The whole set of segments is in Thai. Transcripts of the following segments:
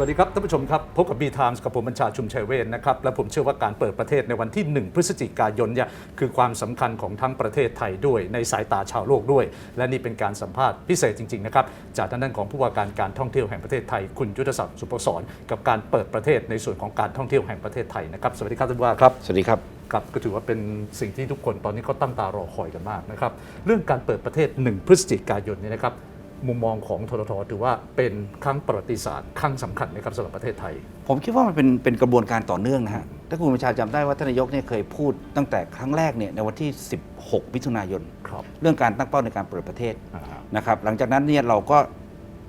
สวัสดีครับท่านผู้ชมครับ พบกับ B Times กับผมบัญชาชุมชัยเวชนะครับ และผมเชื่อว่าการเปิดประเทศในวันที่ 1 พฤศจิกายนเนี่ยคือความสำคัญของทั้งประเทศไทยด้วยในสายตาชาวโลกด้วย และนี่เป็นการสัมภาษณ์พิเศษจริง ๆ นะครับ จากทางด้านของผู้ว่าการการท่องเที่ยวแห่งประเทศไทย คุณยุทธศักดิ์สุปศรกับการเปิดประเทศในส่วนของการท่องเที่ยวแห่งประเทศไทยนะครับสวัสดีครับท่านผู้ว่าครับสวัสดีครับครับก็ถือว่าเป็นสิ่งที่ทุกคนตอนนี้เขาตั้งตารอคอยกันมากนะครับเรื่องการเปิดประเทศ 1 พฤศจิกายนเนี่ยนะครับ มุมมองของทททถือว่าเป็นครั้งประวัติศาสตร์ครั้งสำคัญนะครับสำหรับประเทศไทย ผมคิดว่ามันเป็นเป็นกระบวนการต่อเนื่องนะฮะถ้าคุณประชาจำได้ว่าท่านนายกเนี่ยเคยพูดตั้งแต่ครั้งแรกเนี่ยในวันที่ 16 มิถุนายนครับเรื่องการตั้งเป้าในการเปิดประเทศอ่าฮะนะครับหลังจากนั้นเนี่ยเราก็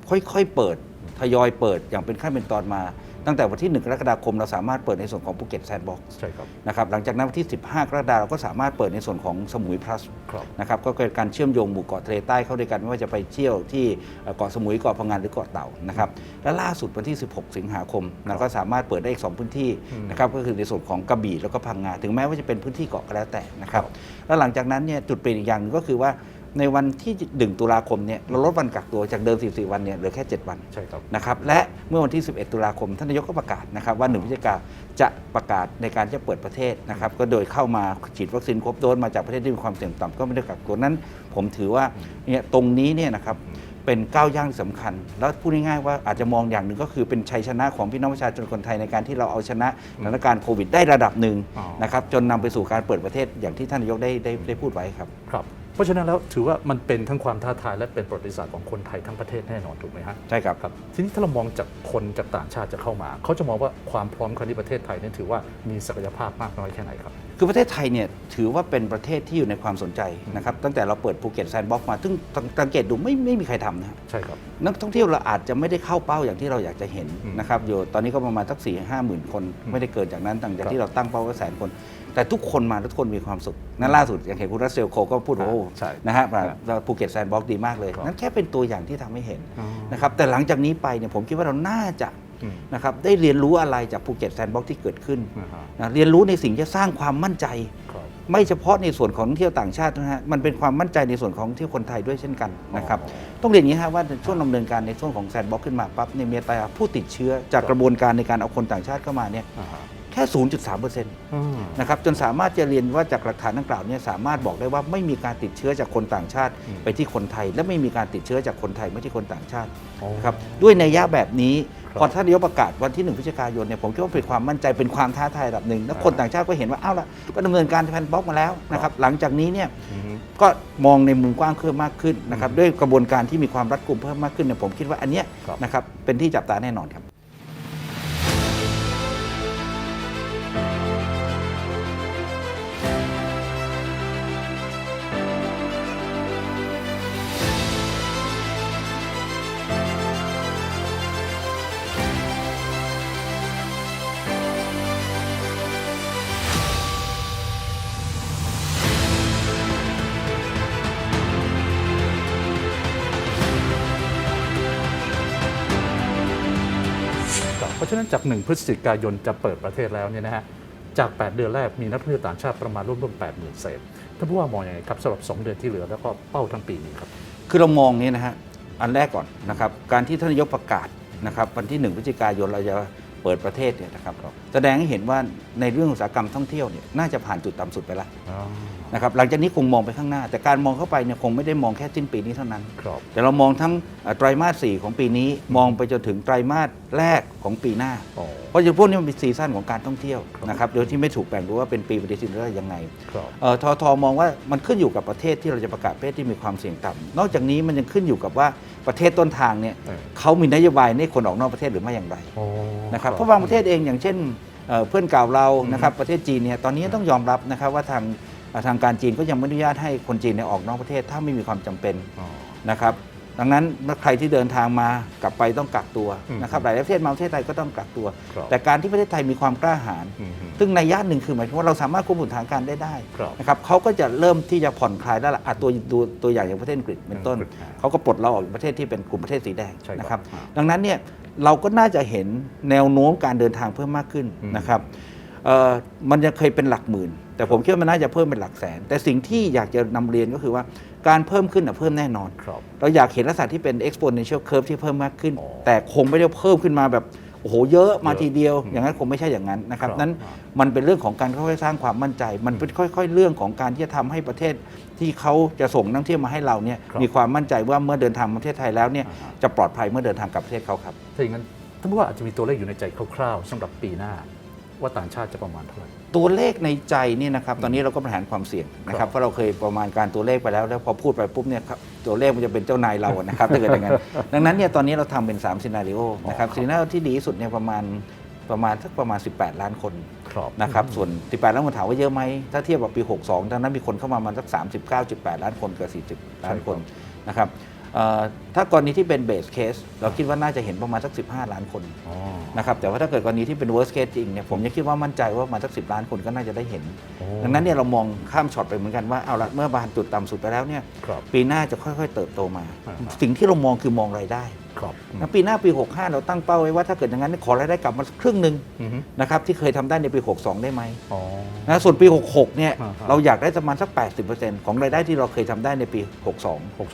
ค่อยๆเปิดทยอยเปิดอย่างเป็นขั้นเป็นตอนมา ตั้งแต่วันที่ 1 กรกฎาคมเราสามารถเปิดในส่วนของภูเก็ตแซนด์บ็อกซ์ใช่ครับนะครับหลังจากนั้นวันที่ 15 กรกฎาคมเราก็สามารถเปิดในส่วนของสมุยพลัสครับนะครับก็เกิดการเชื่อมโยงหมู่เกาะทะเลใต้เข้าด้วยกันไม่ว่าจะไปเที่ยวที่เอ่อเกาะสมุยเกาะพังงานหรือเกาะเต่านะครับและล่าสุดวันที่ 16 สิงหาคมเราก็สามารถเปิดได้อีก 2 พื้นที่อืมนะครับก็คือในส่วนของกระบี่แล้วก็พังงาถึงแม้ว่าจะเป็นพื้นที่เกาะก็แล้วแต่นะครับแล้วหลังจากนั้นเนี่ยจุดเปลี่ยนอีกอย่างหนึงก็คือว่า ในวันที่ 1 ตุลาคมเนี่ยเราลดวันกักตัวจากเดิม14วันเนี่ยเหลือแค่ 7 วันใช่ครับนะครับและเมื่อวันที่ 11 ตุลาคมท่านนายกก็ประกาศนะครับว่า1พฤศจิกาจะประกาศในการจะเปิดประเทศนะครับก็โดยเข้ามาฉีดวัคซีนครบโดสมาจากประเทศที่มีความเสี่ยงต่ำก็ไม่ได้กักตัวนั้น ผมถือว่าเนี่ยตรงนี้เนี่ยนะครับเป็นก้าวย่างที่สำคัญ แล้วพูดง่ายๆว่าอาจจะมองอย่างหนึ่งก็คือเป็นชัยชนะของพี่น้องประชาชนคนไทยในการที่เราเอาชนะสถานการณ์โควิดได้ระดับหนึ่งอ๋อนะครับจนนำไปสู่การเปิดประเทศอย่างที่ท่านนายกได้ได้ได้พูดไว้ครับครับเพ ราะฉะนั้นแล้วถือว่ามันเป็นทั้งความท้าทายและเป็นประวัติศาสตร์ของคนไทยทั้งประเทศแน่นอนถูกไหมฮะใช่ครับครับทีนี้ถ้าเรามองจากคนจากต่างชาติจะเข้ามา เขาจะมองว่าความพร้อมครั้งนี้ประเทศไทยเนี่ยถือว่ามีศักยภาพมากน้อยแค่ไหนครับคือประเทศไทยเนี่ยถือว่าเป็นประเทศที่อยู่ในความสนใจนะครับตั้งแต่เราเปิดภูเก็ตแซนด์บ็อกซ์มาซึ่งสังเกตดูไม่ไม่มีใครทำนะฮะใช่ครับนักท่องเที่ยวเราอาจจะไม่ได้เข้าเป้าอย่างที่เราอยากจะเห็นอืมนะครับอยู่ตอนนี้ก็ประมาณสักสี่ห้าหมื่นคน ไม่ได้เกินจากนั้นตั้งแต่ครับที่เราตั้งเป้าไว้แสนคน แต่ทุกคนมาทุกคนมีความสุข นั่นล่าสุดอย่างเห็นคุณรัสเซลโคก็พูดว่าโอ้ใช่นะฮะครับภูเก็ตแซนด์บ็อกซ์ดีมากเลยครับนั่นแค่เป็นตัวอย่างที่ทำให้เห็นอ๋อนะครับแต่หลังจากนี้ไปเนี่ยผมคิดว่าเราน่าจะอืมนะครับได้เรียนรู้อะไรจากภูเก็ตแซนด์บ็อกซ์ที่เกิดขึ้นอ่าฮะนะเรียนรู้ในสิ่งที่สร้างความมั่นใจครับไม่เฉพาะในส่วนของนักเที่ยวต่างชาตินะฮะมันเป็นความมั่นใจในส่วนของนักเที่ยวคนไทยด้วยเช่นกันนะครับอ๋อต้องเรียนอย่างนี้ฮะว่าในช่วงดำเนินการในช่วงของแซนด์บ็อกขึ้นมาปั๊บเนี่ยมีอัตราผู้ติดเชื้อจากกระบวนการในการเอาคนต่างชาติเข้ามาเนี่ยอ่าฮะ แค่ 0.3%นอืมะครับจนสามารถจะเรียนว่าจากหลักฐานดังกล่าวเนี่ยสามารถบอกได้ว่าไม่มีการติดเชื้อจากคนต่างชาติอืมไปที่คนไทย และไม่มีการติดเชื้อจากคนไทยไปที่คนต่างชาติอ๋อนะครับด้วยในยยะแบบนี้ครับพอท่านนายกประกาศวันที่1พฤศจิกายนเนี่ยผมคิดว่าเป็นความมั่นใจเป็นความท้าทายระดับหนึ่งแล้วคนต่างชาติก็เห็นว่าอ้าวละก็ดำเนินการแพนบล็อกมาแล้วนะครับหลังจากนี้เนี่ยอืมก็มองในมุมกว้างเพิ่มมากขึ้นนะครับด้วยกระบวนการที่มีความรัดกุมเพิ่มมากขึ้นเนี่ยผมคิดว่าอันเนี้ยครับนะครับเป็นที่จับตาแน่นอนครับะฉะนั้นจาก 1 พฤศจิกายนจะเปิดประเทศแล้วเนี่ยนะฮะจาก 8 เดือนแรกมีนักท่องเที่ยวต่างชาติประมาณร่วมๆ8 0,000เศษท่านผู้ว่ามองยังไงครับสำหรับ 2 เดือนที่เหลือแล้วก็เป้าทั้งปีนี้ครับคือเรามองนี้นะฮะอันแรกก่อนนะครับการที่ท่านนายกประกาศนะครับวันที่ 1 พฤศจิกายนเราจะเปิดประเทศเนี่ยนะครับแสดงให้เห็นว่าในเรื่องอุตสาหกรรมท่องเที่ยวเนี่ยน่าจะผ่านจุดต่ำสุดไปแล้ว นะครับหลังจากนี้คงมองไปข้างหน้า แต่การมองเข้าไปเนี่ยคงไม่ได้มองแค่สิ้นปีนี้เท่านั้น ครับแต่เรามองทั้งเอ่อไตรมาส 4 ของปีนี้มองไปจนถึงไตรมาสแรกของปีหน้า อ๋อ เพราะฉะนั้นพวกนี้มันเป็นซีซั่นของการท่องเที่ยวครับ นะครับโดยที่ไม่ถูกแบ่งดูว่าเป็นปีปฏิทินหรืออะไรยังไง ครับ เอ่อทอทอมองว่ามันขึ้นอยู่กับประเทศที่เราจะประกาศประเภทที่มีความเสี่ยงต่ำนอกจากนี้มันยังขึ้นอยู่กับว่าประเทศต้นทางเนี่ยเออ เขามีนโยบายให้คนออกนอกประเทศหรือไม่อย่างไรอ๋อ นะครับเพราะบางประเทศเองอย่างเช่นเอ่อเพื่อนเก่าเราอืมนะครับประเทศจีนเนี่ยตอนนี้ต้องยอมรับนะครับว่าทางเอ่อ ทางการจีนก็ยังไม่อนุญาตให้คนจีนเนี่ยออกนอกประเทศ ถ้าไม่มีความจำเป็นอ๋อนะครับดังนั้นเมื่อใครที่เดินทางมากลับไปต้องกักตัวอืมนะครับหลายประเทศมาประเทศไทยก็ต้องกักตัวครับแต่การที่ประเทศไทยมีความกล้าหาญอืมซึ่งในย่านหนึ่งคือหมายถึงว่าเราสามารถควบคุมสถานการณ์ได้ได้ครับนะครับเขาก็จะเริ่มที่จะผ่อนคลายแล้วล่ะอะตัวตัวตัวอย่างอย่างประเทศอังกฤษเป็นต้นอังกฤษอ่าเขาก็ปลดเราออกจากประเทศที่เป็นกลุ่มประเทศสีแดงใช่ครับนะครับอ่าดังนั้นเนี่ยเราก็น่าจะเห็นแนวโน้มการเดินทางเพิ่มมากขึ้นอืมนะครับเอ่อ มันยังเคยเป็นหลักหมื่น แต่ผมคิดว่ามันน่าจะเพิ่มเป็นหลักแสน แต่สิ่งที่อยากจะนำเรียนก็คือว่าการเพิ่มขึ้นน่ะเพิ่มแน่นอนครับเราอยากเห็นลักษณะที่เป็น exponential curve ที่เพิ่มมากขึ้นอ๋อแต่คงไม่ได้เพิ่มขึ้นมาแบบโอ้โหเยอะมาเยอะทีเดียวอืมอย่างนั้นคงไม่ใช่อย่างนั้นนะครับครับนั้นมันเป็นเรื่องของการค่อยๆสร้างความมั่นใจ มันเป็นค่อย ๆ เรื่องของการที่จะทำให้ประเทศที่เขาจะส่งนักท่องเที่ยวมาให้เราเนี่ยครับมีความมั่นใจว่าเมื่อเดินทางมาประเทศไทยแล้วเนี่ยอ่าฮะจะปลอดภัยเมื่อเดินทางกลับประเทศเขาครับถ้าอย่างนั้นท่านผู้ว่าอาจจะมีตัวเลขอยู่ในใจคร่าวๆสำหรับปีหน้า ว่าต่างชาติจะประมาณเท่าไหร่ ตัวเลขในใจเนี่ยนะครับตอนนี้เราก็บริหารความเสี่ยงนะคครัรับบเพราะเราเคยประมาณการตัวเลขไปแล้ว แล้วพอพูดไปปุ๊บเนี่ยครับตัวเลขมันจะเป็นเจ้านายเราอะนะครับถ้าเกิดอย่างนั้นดังนั้นเนี่ยตอนนี้เราทำเป็น3ซีนารีโอนะครับซีนารีโอที่ดีที่สุดเนี่ยประมาณประมาณสักประมาณ 18 ล้านคนครับ นะครับส่วน 18 ล้านคนถามว่าเยอะไหมถ้าเทียบกับปี 62ดังนั้นมีคนเข้ามาประมาณสัก 39.8 ล้านคนกับ 40 ล้านคนนะครับเอ่อ ถ้ากรณีที่เป็นเบสเคสเราคิดว่าน่าจะเห็นประมาณสัก 15 ล้านคนอ๋อนะครับแต่ว่าถ้าเกิดกรณีที่เป็น worst case จริงเนี่ยผมยังคิดว่ามั่นใจว่าประมาณสัก 10 ล้านคนก็น่าจะได้เห็นโอ้ดังนั้นเนี่ยเรามองข้ามช็อตไปเหมือนกันว่าเอาละเมื่อบานจุดต่ำสุดไปแล้วเนี่ยครับปีหน้าจะค่อย ๆ เติบโตมาอ่าฮะสิ่งที่เรามองคือมองรายได้ ครับนะปีหน้าปี 65 เราตั้งเป้าไว้ว่าถ้าเกิดอย่างนั้นขอรายได้กลับมาสักครึ่งหนึ่งอือฮึนะครับที่เคยทำได้ในปี 62 ได้ไหมอ๋อนะส่วนปี 66 เนี่ยอ่าฮะเราอยากได้ประมาณสัก 80%ของรายได้ที่เราเคยทำได้ในปี 62หกส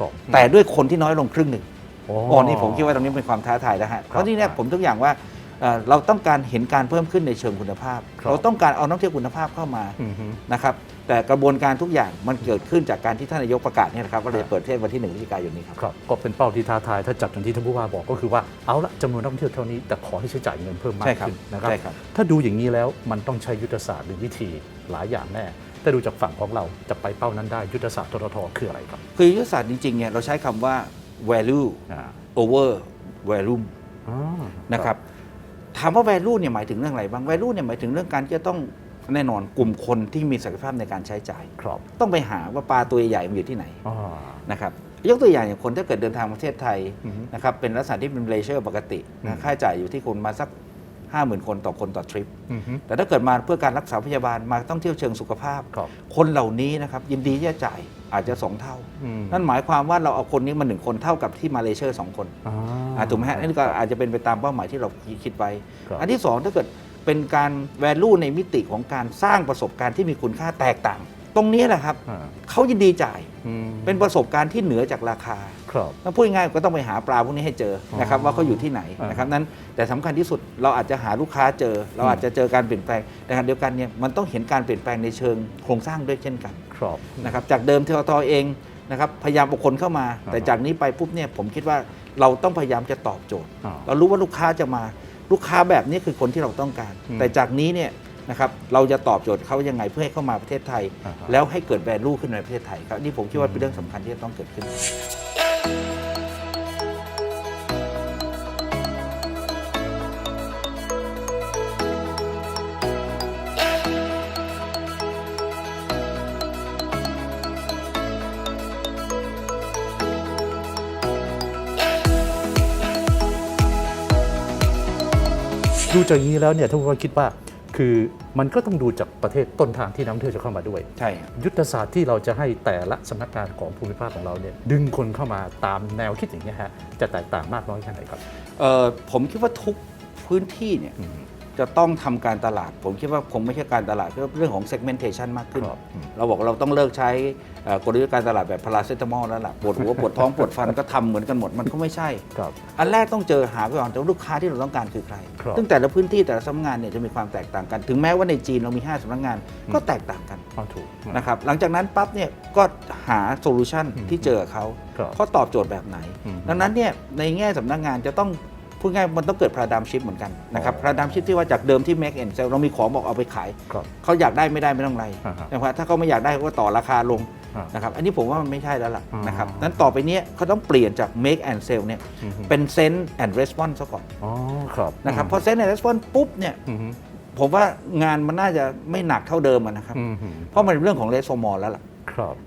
องแต่ด้วยคนที่น้อยลงครึ่งหนึ่งโอ้อ๋อนี่ผมคิดว่าตรงนี้เป็นความท้าทายนะฮะเพราะที่เนี่ยผมทุกอย่างว่าเอ่อเราต้องการเห็นการเพิ่มขึ้นในเชิงคุณภาพครับเราต้องการเอานักท่องเที่ยวคุณภาพเข้ามาอือฮึนะครับ แต่กระบวนการทุกอย่างมันเกิดขึ้นจากการที่ท่านนายกประกาศเนี่ยนะครับว่าเราจะเปิดประเทศวันที่1พฤศจิกายนนี้ครับครับก็เป็นเป้าที่ท้าทายถ้าจัดอย่างที่ท่านผู้ว่าบอกก็คือว่าเอาละจำนวนนักท่องเที่ยวเท่านี้แต่ขอให้ใช้จ่ายเงินเพิ่มมากใช่ครับขึ้นนะครับใช่ครับถ้าดูอย่างนี้แล้วมันต้องใช้ยุทธศาสตร์หรือวิธีหลายอย่างแน่แต่ดูจากฝั่งของเราจะไปเป้านั้นได้ยุทธศาสตร์ทททคืออะไรครับ คือยุทธศาสตร์จริงๆเนี่ยเราใช้คำว่า value อ่า over volume อ่านะครับถามว่า value เนี่ยหมายถึงเรื่องอะไรบ้าง value เนี่ยหมายถึงเรื่องการที่จะต้อง แน่นอนกลุ่มคนที่มีศักยภาพในการใช้จ่ายครับต้องไปหาว่าปลาตัวใหญ่ๆมันอยู่ที่ไหนอ่านะครับยกตัวอย่างอย่างคนถ้าเกิดเดินทางมาประเทศไทยอือฮึนะครับเป็นลักษณะที่เป็นเลเชอร์ปกติอืนะมค่าใช้จ่ายอยู่ที่คนมาสัก 50,000 คนต่อคนต่อทริป อือฮึแต่ถ้าเกิดมาเพื่อการรักษาพยาบาลมาต้องเที่ยวเชิงสุขภาพ ครับคนเหล่านี้นะครับยินดีที่จะจ่ายอาจจะ 2 เท่า อืมนั่นหมายความว่าเราเอาคนนี้มาหนึ่งคนเท่ากับที่มาเลเชอร์สองคนอ่า อ่าถูกไหมฮะอันนี้ก็อาจจะเป็นไปตามเป้าหมายที่เราคิดไว้ ครับ อันที่สองถ้าเกิด เป็นการ value ในมิติของการสร้างประสบการณ์ที่มีคุณค่าแตกต่าง ตรงนี้แหละครับอ่าเขายินดีจ่าย อืมเป็นประสบการณ์ที่เหนือจากราคา ครับ ถ้าพูดง่ายๆก็ต้องไปหาปลาพวกนี้ให้เจอนะครับอ๋อว่าเขาอยู่ที่ไหนอ่านนะครับนั้นแต่สำคัญที่สุดเราอาจจะหาลูกค้าเจอ เราอาจจะเจอการเปลี่ยนแปลงแต่ขณะเดียวกันเนี่ยมันต้องเห็นการเปลี่ยนแปลงในเชิงโครงสร้างด้วยเช่นกันครับ นะครับจากเดิมททเองนะครับพยายามเอาคนเข้ามาอ่าแต่จากนี้ไปปุ๊บเนี่ยผมคิดว่าเราต้องพยายามจะตอบโจทย์ อ่า เรารู้ว่าลูกค้าจะมา ลูกค้าแบบนี้คือคนที่เราต้องการอืมแต่จากนี้เนี่ยนะครับเราจะตอบโจทย์เขายังไงเพื่อให้เข้ามาประเทศไทยอ่าฮะแล้วให้เกิดแวลูขึ้นในประเทศไทยครับนี่ผมคิดว่าเป็นเรื่องสำคัญที่จะต้องเกิดขึ้น จากอย่างนี้แล้วเนี่ยท่านผู้ว่าคิดว่าคือมันก็ต้องดูจากประเทศต้นทางที่นักท่องเที่ยวจะเข้ามาด้วย ใช่ครับยุทธศาสตร์ที่เราจะให้แต่ละสำนักงานของภูมิภาคของเราเนี่ยดึงคนเข้ามาตามแนวคิดอย่างนี้ยฮะจะแตกต่างมากน้อยแค่ไหนครับ เอ่อผมคิดว่าทุกพื้นที่เนี่ยอืม จะต้องทำการตลาด ผมคิดว่าคงไม่ใช่การตลาดก็เรื่องของ segmentation มากขึ้นครับอืมเราบอกเราต้องเลิกใช้เอ่อกลยุทธ์การตลาดแบบพาราเซตามอลแล้วล่ะปวดหัวปวดท้องปวดฟันก็ทำเหมือนกันหมดมันก็ไม่ใช่ครับอันแรกต้องเจอหาก่อนแต่ว่าลูกค้าที่เราต้องการคือใครครับซึ่งแต่ละพื้นที่แต่ละสำนักงานเนี่ยจะมีความแตกต่างกัน ถึงแม้ว่าในจีนเรามี 5สำนักงานก็แตกต่างกันเอาถูกนะครับหลังจากนั้นปั๊บเนี่ยก็หาโซลูชันอืมที่เจอกับเขาครับเขาตอบโจทย์แบบไหนอืมดังนั้นเนี่ยในแง่สำนักงานจะต้อง พูดง่ายมันต้องเกิดพาราดามชิพเหมือนกันนะครับอ๋อพาราดามชิพที่ว่าจากเดิมที่ make and sell เรามีของบอกเอาไปขายครับเขาอยากได้ไม่ได้ไม่ต้องไรอ่าฮะนะครับถ้าเขาไม่อยากได้เขาก็ต่อราคาลงอ่านะครับอันนี้ผมว่ามันไม่ใช่แล้วล่ะอ๋อนะครับนั้นต่อไปเนี้ยเขาต้องเปลี่ยนจาก make and sell เนี่ยอืมเป็น send and response ซะก่อนอ๋อครับนะครับพอ send and response ปุ๊บเนี่ยอืมผมว่างานมันน่าจะไม่หนักเท่าเดิมอะนะครับอืมเพราะมันเป็นเรื่องของ resomol แล้วล่ะครับ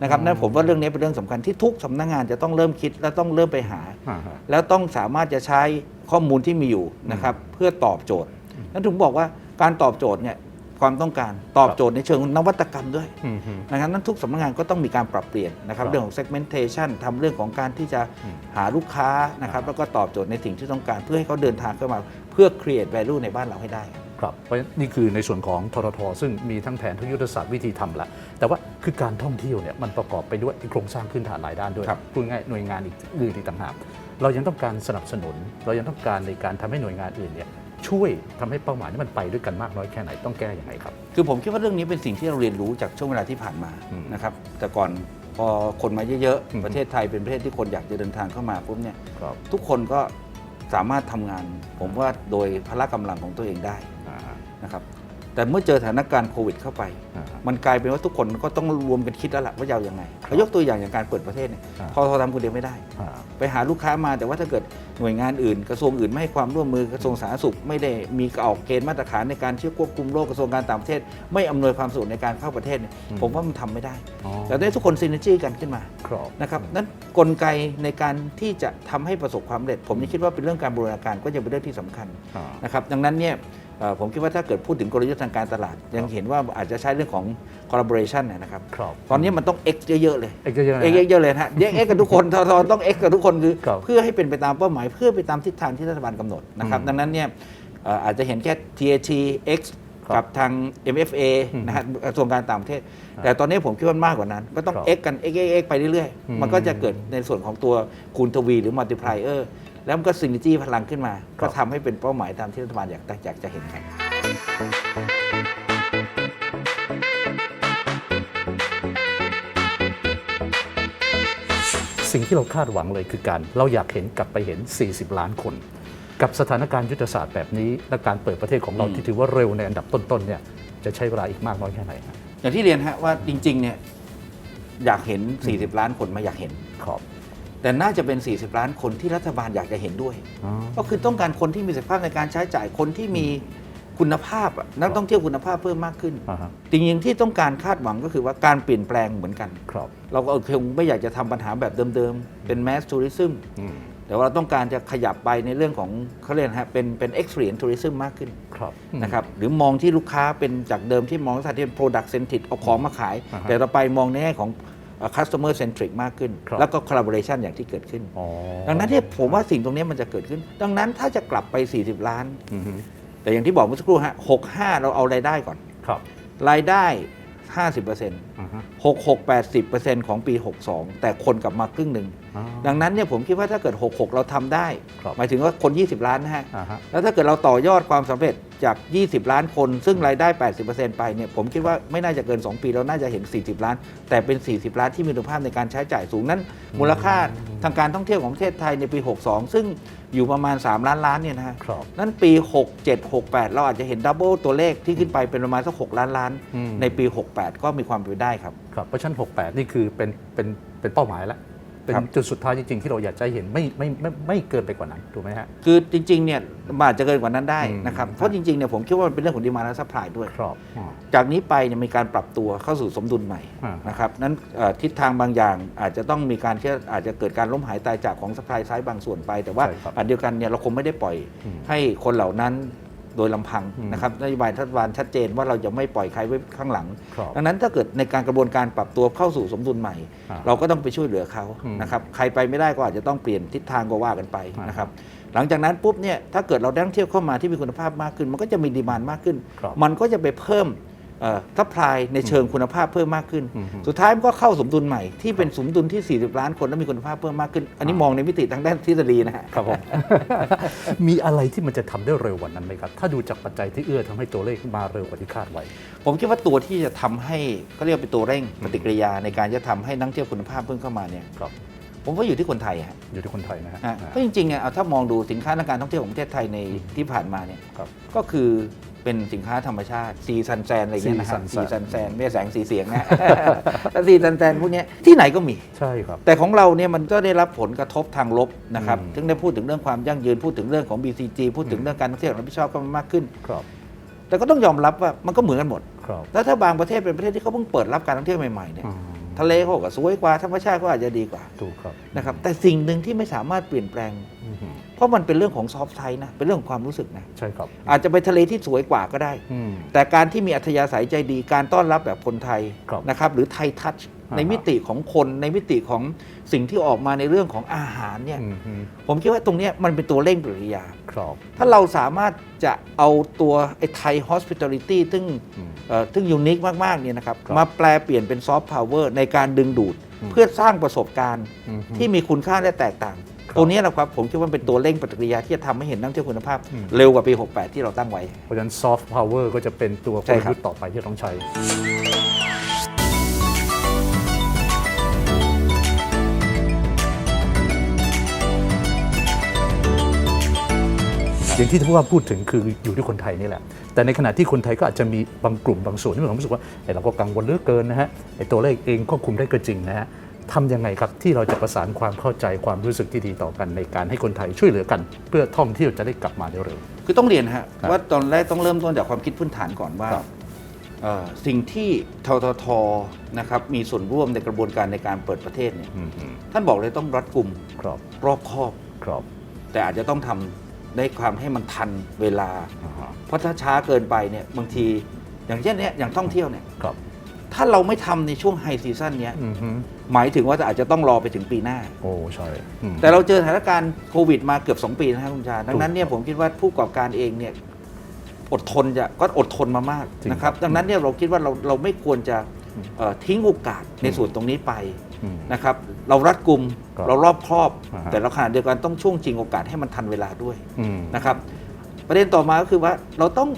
นะครับนั้นผมว่าเรื่องนี้เป็นเรื่องสำคัญที่ทุกสำนักงานจะต้องเริ่มคิดและต้องเริ่มไปหาอ่าฮะแล้วต้องสามารถจะใช้ข้อมูลที่มีอยู่นะครับเพื่อตอบโจทย์นั้นถึงบอกว่าการตอบโจทย์เนี่ยความต้องการตอบโจทย์ในเชิงนวัตกรรมด้วยอืมฮึนะครับนั้นทุกสำนักงานก็ต้องมีการปรับเปลี่ยนนะครับครับเรื่องของ segmentation ทำเรื่องของการที่จะอืมหาลูกค้านะครับแล้วก็ตอบโจทย์ในสิ่งที่ต้องการ เพื่อให้เขาเดินทางเข้ามา เพื่อ create value ในบ้านเราให้ได้ ครับเพราะฉะนั้นนี่คือในส่วนของทททซึ่งมีทั้งแผนทั้งยุทธศาสตร์วิธีทำแหละแต่ว่าคือการท่องเที่ยวเนี่ยมันประกอบไปด้วยโครงสร้างพื้นฐานหลายด้านด้วยครับพูดง่ายหน่วยงานอีกอื่นอีกต่างหากเรายังต้องการสนับสนุน เรายังต้องการในการทำให้หน่วยงานอื่นเนี่ยช่วยทำให้เป้าหมายนี้มันไปด้วยกันมากน้อยแค่ไหนต้องแก้อย่างไรครับ คือผมคิดว่าเรื่องนี้เป็นสิ่งที่เราเรียนรู้จากช่วงเวลาที่ผ่านมาอืมนะครับ แต่ก่อนพอคนมาเยอะอืม ๆ ประเทศไทยเป็นประเทศที่คนอยากจะเดินทางเข้ามาปุ๊บเนี่ย ครับ ทุกคนก็สามารถทำงาน ผมว่าโดยพละกำลังของตัวเองได้อ่า นะครับแต่เมื่อเจอสถานการณ์โควิดเข้าไปอ่ามันกลายเป็นว่าทุกคนก็ต้องรวมกันคิดแล้วล่ะว่าจะเอายังไงครับยกตัวอย่างอย่างการเปิดประเทศเนี่ยอ่าพอททำคนเดียวไม่ได้อ่าไปหาลูกค้ามาแต่ว่าถ้าเกิดหน่วยงานอื่น กระทรวงอื่นไม่ให้ความร่วมมือกระทรวงสาธารณสุข ไม่ได้มีออกเกณฑ์มาตรฐานในการเชื่อควบคุมโรคกระทรวงการต่างประเทศ ไม่อำนวยความสะดวกในการเข้าประเทศเนี่ยผมว่ามันทำไม่ได้อ๋อแต่ได้ทุกคนซินเนจี้กันขึ้นมาครับนะครับนั้นกลไกในการที่จะทำให้ประสบความสำเร็จ ผมยังคิดว่าเป็นเรื่องการบูรณาการก็ยังเป็นเรื่องที่สำคัญอ่านะครับดังนั้นเนี่ยเอ่อ ผมคิดว่าถ้าเกิดพูดถึงกลยุทธ์ทางการตลาด ยังเห็นว่าอาจจะใช้เรื่องของ collaboration เนยนะครับครับ ตอนนี้มันต้อง X เยอะๆเลยเอกเยอะๆนะเอ็กเยอะๆเลยนะฮะเอ็กกับทุกคนททต้อง X กับทุกคนคือครับเพื่อให้เป็นไปตามเป้าหมาย เพื่อไปตามทิศทางที่รัฐบาลกำหนดนะครับอืมดังนั้นเนี่ยเอ่ออาจจะเห็นแค่ TAT X ครับกับทาง MFA อืมนะฮะกระทรวงการต่างประเทศครับแต่ตอนนี้ผมคิดว่ามันมากกว่านั้น ก็ต้องครับ X กัน X X X ไปเรื่อยอืมๆมันก็จะเกิดในส่วนของตัวคูณทวีหรือ multiplier แล้วมันก็ซิน e จี้พลังขึ้นมา ก็ทำให้เป็นเป้าหมายตามที่รัฐบาลอยากอยากจะเห็นครับสิ่งที่เราคาดหวังเลยคือการเราอยากเห็นกลับไปเห็น 40 ล้านคน กับสถานการณ์ยุทธศาสตร์แบบนี้ และการเปิดประเทศของเราอืมที่ถือว่าเร็วในอันดับต้นๆเนี่ยจะใช้เวลาอีกมากน้อยแค่ไหนครับอย่างที่เรียนฮะว่าจริงๆเนี่ยอยากเห็น 40 ล้านคนไหมาอยากเห็นครับ แต่น่าจะเป็น 40 ล้านคนที่รัฐบาลอยากจะเห็นด้วย อ๋อ ก็คือต้องการคนที่มีศักยภาพในการใช้จ่ายคนที่มีคุณภาพอะนักท่องเที่ยวคุณภาพเพิ่มมากขึ้น อ่าฮะจริงๆที่ต้องการคาดหวังก็คือว่าการเปลี่ยนแปลงเหมือนกัน ครับ เราก็คงไม่อยากจะทำปัญหาแบบเดิมๆ เป็นแมสทัวริซึมอืม แต่ว่าเราต้องการจะขยับไปในเรื่องของเขาเรียกนะฮะเป็นเป็น experience tourism มากขึ้นครับ นะครับหรือมองที่ลูกค้าเป็นจากเดิมที่มองสถานที่เป็น product centric เอาของมาขาย อ่าฮะ แต่ต่อไปมองในแง่ของเอ่อ customer centric มากขึ้นครับแล้วก็ collaboration อย่างที่เกิดขึ้นอ๋อดังนั้นที่ผมว่าสิ่งตรงนี้มันจะเกิดขึ้น ดังนั้นถ้าจะกลับไป 40 ล้านอือฮึแต่อย่างที่บอกเมื่อสักครู่ฮะ65เราเอารายได้ก่อนครับรายได้ 50% อ่าฮะ66 80%ของปี 62 แต่คนกลับมาครึ่งหนึ่งอ๋อดังนั้นเนี่ยผมคิดว่าถ้าเกิด 66 เราทำได้ครับหมายถึงว่าคน 20 ล้านนะฮะอ่าฮะ แล้วถ้าเกิดเราต่อยอดความสำเร็จจาก 20 ล้านคน ซึ่งรายได้ 80%ไปเนี่ยผมคิดว่าไม่น่าจะเกิน 2 ปีเราน่าจะเห็น 40 ล้าน แต่เป็น 40 ล้านที่มีคุณภาพในการใช้จ่ายสูงนั้น มูลค่าทางการท่องเที่ยวของประเทศไทยในปี 62 ซึ่งอยู่ประมาณ 3 ล้านล้านเนี่ยนะฮะครับนั้นปี 67 68 เราอาจจะเห็นดับเบิลตัวเลขที่ขึ้นไปเป็นประมาณสัก6ล้านล้านอืมในปี 68 ก็มีความเป็นไปได้ครับ ครับเพราะฉะนั้น68 นี่คือเป็นเป็นเป็นเป้าหมายแล้วเป็นครับ จุดสุดท้ายจริงๆที่เราอยากจะให้เห็นไม่ไม่ไม่ไม่เกินไปกว่านั้นถูกไหมฮะ คือจริงๆเนี่ยมันอาจจะเกินกว่านั้นได้อืมนะครับครับเพราะจริงๆเนี่ยผมคิดว่ามันเป็นเรื่องของดีมาและซัพพลายด้วย ครับอ๋อ จากนี้ไปเนี่ยมีการปรับตัวเข้าสู่สมดุลใหม่อ่านะครับนั้นเอ่อทิศทางบางอย่างอาจจะต้องมีการที่อาจจะเกิดการล้มหายตายจากของสปายไซด์บางส่วนไป แต่ว่าใช่ครับอันเดียวกันเนี่ยเราคงไม่ได้ปล่อยอืมให้คนเหล่านั้น โดยลำพังอืมนะครับนโยบายรัฐบาลชัดเจนว่าเราจะไม่ปล่อยใครไว้ข้างหลังครับดังนั้นถ้าเกิดในการกระบวนการปรับตัวเข้าสู่สมดุลใหม่อ่าเราก็ต้องไปช่วยเหลือเขาอืมนะครับใครไปไม่ได้ก็อาจจะต้องเปลี่ยนทิศทางก็ว่ากันไปอ่านนะครับหลังจากนั้นปุ๊บเนี่ยถ้าเกิดเราได้นักท่องเที่ยวเข้ามาที่มีคุณภาพมากขึ้น มันก็จะมีดีมานมากขึ้นครับมันก็จะไปเพิ่ม ทัพพลายในเชิงคุณภาพเพิ่มมากขึ้นอืมสุดท้ายมันก็เข้าสมดุลใหม่ที่เป็นสมดุลที่ 40 ล้านคนแล้วมีคุณภาพเพิ่มมากขึ้น อันนี้มองในมิติทางด้านทฤษฎีนะฮะครับผมมีอะไรที่มันจะทำได้เร็วกว่านั้นไหมครับ ถ้าดูจากปัจจัยที่เอื้อทำให้ตัวเลขมาเร็วกว่าที่คาดไว้ ผมคิดว่าตัวที่จะทำให้ก็เรียกว่าเป็นตัวเร่งปฏิกิริยาในการจะทำให้นักท่องเที่ยวคุณภาพเพิ่มเข้ามาเนี่ยครับผมว่าอยู่ที่คนไทยฮะอยู่ที่คนไทยนะฮะอะอ่าเพราะจริงๆเนี่ยเอาถ้ามองดูสินค้าทางการท่องเที่ยวของประเทศไทยในที่ผ่านมาเนี่ยครับก็คือ เป็นสินค้าธรรมชาติซีซันแซนอะไรอย่างเงี้ยนะฮะ Sea ซี Sun ซันแซนไม่ใช่แสงสีเสียงนะแล้วซีซันแซนพวกเนี้ยที่ไหนก็มี ใช่ครับ แต่ของเราเนี่ยมันก็ได้รับผลกระทบทางลบนะครับอืม ถึงได้พูดถึงเรื่องความยั่งยืนพูดถึงเรื่องของ BCG พูดถึงเรื่องการท่องเที่ยวรับผิดชอบก็มากขึ้น ครับแต่ก็ต้องยอมรับว่ามันก็เหมือนกันหมด ครับแล้วถ้าบางประเทศเป็นประเทศที่เขาเพิ่งเปิดรับการท่องเที่ยวใหม่ๆเนี่ยอืมทะเลเขาก็สวยกว่าธรรมชาติก็อาจจะดีกว่าถูกครับนะครับแต่สิ่งหนึ่งที่ไม่สามารถเปลี่ยนแปลง อืม เพราะมันเป็นเรื่องของซอฟต์ไซส์นะเป็นเรื่องของความรู้สึกนะใช่ครับ อาจจะไปทะเลที่สวยกว่าก็ได้ อืม แต่การที่มีอัธยาศัยใจดีการต้อนรับแบบคนไทยครับนะครับหรือไทยทัชอ่าในมิติของคนในมิติของสิ่งที่ออกมาในเรื่องของอาหารเนี่ยอืมอืมผมคิดว่าตรงเนี้ยมันเป็นตัวเร่งปฏิกิริยา ครับ ถ้าเราสามารถจะเอาตัวไอ้ไทย hospitality ซึ่งอืมเอ่อซึ่งยูนิคมาก ๆ เนี่ยนะครับ ครับมาแปลเปลี่ยนเป็นซอฟต์พาวเวอร์ในการดึงดูด อืม เพื่อสร้างประสบการณ์อืมที่มีคุณค่าและแตกต่าง ตัวนี้แหละครับผมคิดว่าเป็นตัวเร่งปฏิกิริยาที่จะทำให้เห็นนักท่องเที่ยวคุณภาพ เร็วกว่าปี 68 ที่เราตั้งไว้ เพราะฉะนั้นซอฟต์พาวเวอร์ก็จะเป็นตัวกใช่ลครับยุทธ์ต่อไปที่ต้องใช้อย่างที่ท่านผู้ว่าพูดถึงคืออยู่ที่คนไทยนี่แหละ แต่ในขณะที่คนไทยก็อาจจะมีบางกลุ่มบางส่วนที่มีความรู้สึกว่าเอ้ยเราก็กังวลเหลือเกินนะฮะไอ้ตัวเลขเองควบคุมได้ก็จริงนะฮะ ทำยังไงครับที่เราจะประสานความเข้าใจความรู้สึกที่ดีต่อกันในการให้คนไทยช่วยเหลือกัน เพื่อท่องเที่ยวจะได้กลับมาเร็ว คือต้องเรียนนะฮะครับว่าตอนแรกต้องเริ่มต้นจากความคิดพื้นฐานก่อนว่าครับ เอ่อสิ่งที่ทททนะครับมีส่วนร่วมในกระบวนการในการเปิดประเทศเนี่ยๆอืมท่านบอกเลยต้องรัดกุมครับรอบคอบ ครับแต่อาจจะต้องทำได้ความให้มันทันเวลา อ่าฮะเพราะถ้าช้าเกินไปเนี่ยบางที อย่างเช่นเนี้ยอย่างท่องเที่ยวเนี่ย ครับ ถ้าเราไม่ทำในช่วงไฮซีซั่นเนี้ยอืมฮึหมายถึงว่าอาจจะต้องรอไปถึงปีหน้า โอ้ใช่อืม แต่เราเจอสถานการณ์โควิดมาเกือบ2ปีนะครับคุณชาดังนั้นเนี่ยผมคิดว่าผู้ประกอบการเองเนี่ยอดทนจะก็อดทนมามากจริงนะครับครับ ดังนั้นเนี่ยเราคิดว่าเราเราไม่ควรจะเอ่อทิ้งโอกาสในส่วนตรงนี้ไปอืม นะครับ เรารัดกุมครับเรารอบครอบ อ่าฮะ แต่เราขณะเดียวกันต้องช่วงจริงโอกาสให้มันทันเวลาด้วยอืม นะครับ ประเด็นต่อมาก็คือว่าเราต้อง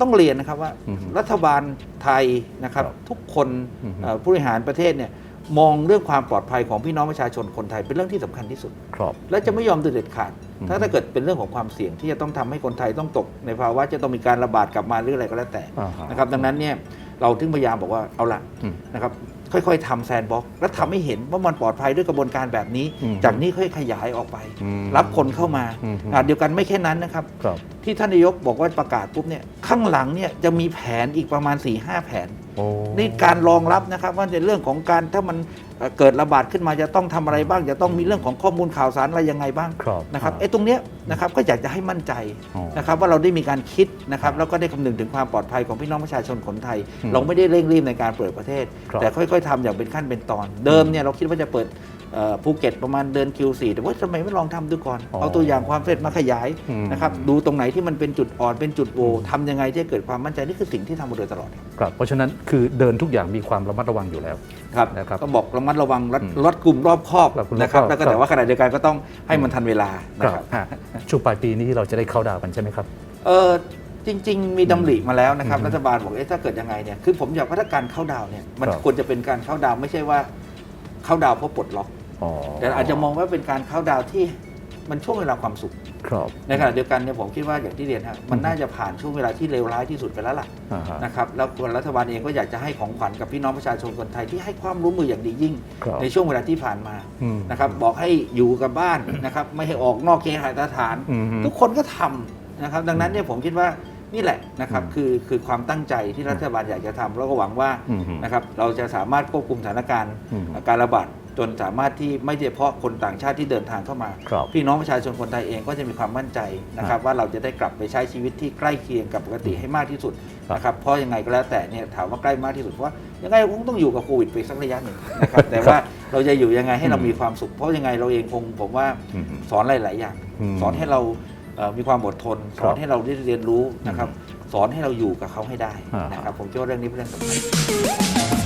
ต้องเรียนนะครับว่าอือฮึรัฐบาลไทยนะครับครับทุกคนอือฮึเอ่อผู้บริหารประเทศเนี่ยมองเรื่องความปลอดภัยของพี่น้องประชาชนคนไทยเป็นเรื่องที่สำคัญที่สุด ครับและจะไม่ยอมเด็ดขาดอืมถ้าถ้าเกิดเป็นเรื่องของความเสี่ยงที่จะต้องทำให้คนไทยต้องตก ในภาวะจะต้องมีการระบาดกลับมาหรืออะไรก็แล้วแต่อ่าฮะนะครับดังนั้นเนี่ยเราถึงพยายามบอกว่าเอาละอืมนะครับ ค่อยๆทำแซนบ็อกและทำให้เห็นว่ามันปลอดภัยด้วยกระบวนการแบบนี้ อืมจากนี้ค่อยขยายออกไป อืมรับคนเข้ามาอืม อ่าเดียวกันไม่แค่นั้นนะครับ ครับที่ท่านนายกบอกว่าประกาศปุ๊บเนี่ยข้างหลังเนี่ยจะมีแผนอีกประมาณ4ี่ห้าแผน โอ้ นี่การรองรับนะครับว่าในเรื่องของการถ้ามันเอ่อเกิดระบาดขึ้นมาจะต้องทำอะไรบ้าง จะต้องมีเรื่องของข้อมูลข่าวสารอะไรยังไงบ้างครับนะครับอ่าไอ้ตรงเนี้ยนะครับก็อยากจะให้มั่นใจอ๋อนะครับว่าเราได้มีการคิดนะครับแล้วก็ได้คำนึงถึงความปลอดภัยของพี่น้องประชาชนคนไทยอืมเราไม่ได้เร่งรีบในการเปิดประเทศครับแต่ค่อย ๆทำอย่างเป็นขั้นเป็นตอน เดิมเนี่ยเราคิดว่าจะเปิดเอ่อ ภูเก็ตประมาณเดือน Q4 แต่ว่าทำไมไม่ลองทำดูก่อนอ๋อเอาตัวอย่างความสำเร็จมาขยายอืมนะครับดูตรงไหนที่มันเป็นจุดอ่อนเป็นจุดโหวทำยังไงที่จะเกิดความมั่นใจนี่คือสิ่งที่ทำมาโดยตลอดครับเพราะฉะนั้นคือเดินทุกอย่างมีความระมัดระวังอยู่แล้วครับนะครับก็บอกระมัดระวังรัดอืมรัดกลุ่มรอบครอบรัดกุมนะครับรอบครอบแล้วก็แต่ว่าขณะเดียวกันก็ต้องให้มันทันเวลานะคครัรับบฮะช่วงปลายปีนี้เราจะได้เข้าดาวน์กันใช่ไหมครับเออจริง ๆ มีดำริมาแล้วนะครับอืมรัฐบาลบอกเอ๊ะถ้าเกิดยังไงเนี่ยคือผมอยากว่าถ้าการเข้าดาวน์เนี่ยมันครับควรจะเป็นการเข้าดาวน์ไม่ใช่ว่าเข้าดาวน์เพราะปลดล็อก อ๋อแต่อาจจะมองว่าเป็นการเข้าดาวน์ที่มันช่วงเวลาความสุข ครับ ในขณะเดียวกันเนี่ยผมคิดว่าอย่างที่เรียนฮะมันน่าจะผ่านช่วงเวลาที่เลวร้ายที่สุดไปแล้วล่ะอ่าฮะนะครับแล้วควรรัฐบาลเองก็อยากจะให้ของขวัญกับพี่น้องประชาชนคนไทยที่ให้ความร่วมมืออย่างดียิ่ง ครับในช่วงเวลาที่ผ่านมาอืมนะครับบอกให้อยู่กับบ้านนะครับไม่ให้ออกนอกเคหสถาน อืมทุกคนก็ทำนะครับดังนั้นเนี่ยผมคิดว่านี่แหละนะครับอืมคือคือความตั้งใจที่รัฐบาลอยากจะทำแล้วก็หวังว่าอืมนะครับเราจะสามารถควบคุมสถานการณ์อืม การระบาด จนสามารถที่ไม่เฉพาะคนต่างชาติที่เดินทางเข้ามา ครับพี่น้องประชาชนคนไทยเองก็จะมีความมั่นใจนะครับ ว่าเราจะได้กลับไปใช้ชีวิตที่ใกล้เคียงกับปกติให้มากที่สุดครับนะครับเพราะยังไงก็แล้วแต่เนี่ยถามว่าใกล้มากที่สุดเพราะว่ายังไงคงต้องอยู่กับโควิดไปสักระยะหนึ่งนะครับแต่ว่าเราจะอยู่ยังไงให้เรามีความสุข เพราะยังไงเราเองคงผมว่าอืมสอนหลาย ๆ อย่าง อืมสอนให้เราเอ่อมีความอดทนคสรับอนให้เราได้เรียนรู้นะครับอืสอนให้เราอยู่กับเขาให้ได้อ่าน นะครับผมคิดว่าเรื่องนี้เป็นเรื่องสำคัญ